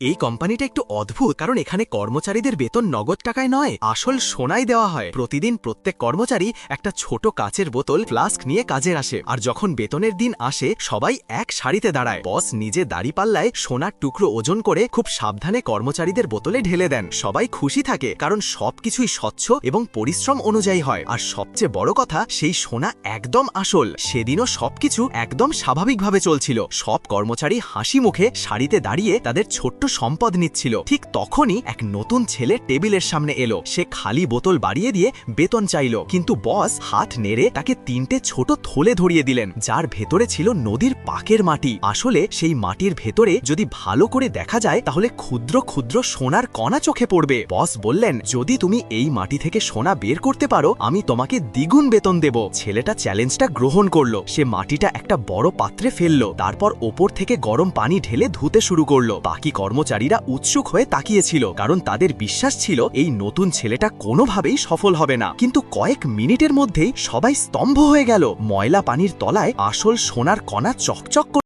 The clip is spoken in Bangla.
এই কোম্পানিটা একটু অদ্ভুত, কারণ এখানে কর্মচারীদের বেতন নগদ টাকায় নয়, আসল সোনাই দেওয়া হয়। প্রতিদিন প্রত্যেক কর্মচারী একটা ছোট কাচের বোতল, ফ্লাস্ক নিয়ে কাজে আসে। আর যখন বেতনের দিন আসে, সবাই এক সারিতে দাঁড়ায়। বস নিজে দাড়ি পাল্লায় সোনার টুকরো ওজন করে খুব সাবধানে কর্মচারীদের বোতলে ঢেলে দেন। সবাই খুশি থাকে, কারণ সবকিছুই স্বচ্ছ এবং পরিশ্রম অনুযায়ী হয়। আর সবচেয়ে বড় কথা, সেই সোনা একদম আসল। সেদিনও সবকিছু একদম স্বাভাবিকভাবে চলছিল। সব কর্মচারী হাসি মুখে সারিতে দাঁড়িয়ে তাদের ছোট্ট সম্পদ নিচ্ছিল। ঠিক তখনই এক নতুন ছেলে টেবিলের সামনে এলো। সে খালি বোতল বাড়িয়ে দিয়ে বেতন চাইল। কিন্তু বস হাত নেড়ে তাকে তিনটে ছোট থলে ধরিয়ে দিলেন, যার ভেতরে ছিল নদীর পাকের মাটি। আসলে সেই মাটির ভেতরে যদি ভালো করে দেখা যায়, তাহলে ক্ষুদ্র ক্ষুদ্র সোনার কণা চোখে পড়বে। বস বললেন, যদি তুমি এই মাটি থেকে সোনা বের করতে পারো, আমি তোমাকে দ্বিগুণ বেতন দেব। ছেলেটা চ্যালেঞ্জটা গ্রহণ করল। সে মাটিটা একটা বড় পাত্রে ফেলল। তারপর ওপর থেকে গরম পানি ঢেলে ধুতে শুরু করল। বাকি কর্মচারীরা উৎসুক হয়ে তাকিয়েছিল, কারণ তাদের বিশ্বাস ছিল এই নতুন ছেলেটা কোনোভাবেই সফল হবে না। কিন্তু কয়েক মিনিটের মধ্যেই সবাই স্তম্ভ হয়ে গেল। ময়লা পানির তলায় আসল সোনার কণা চকচক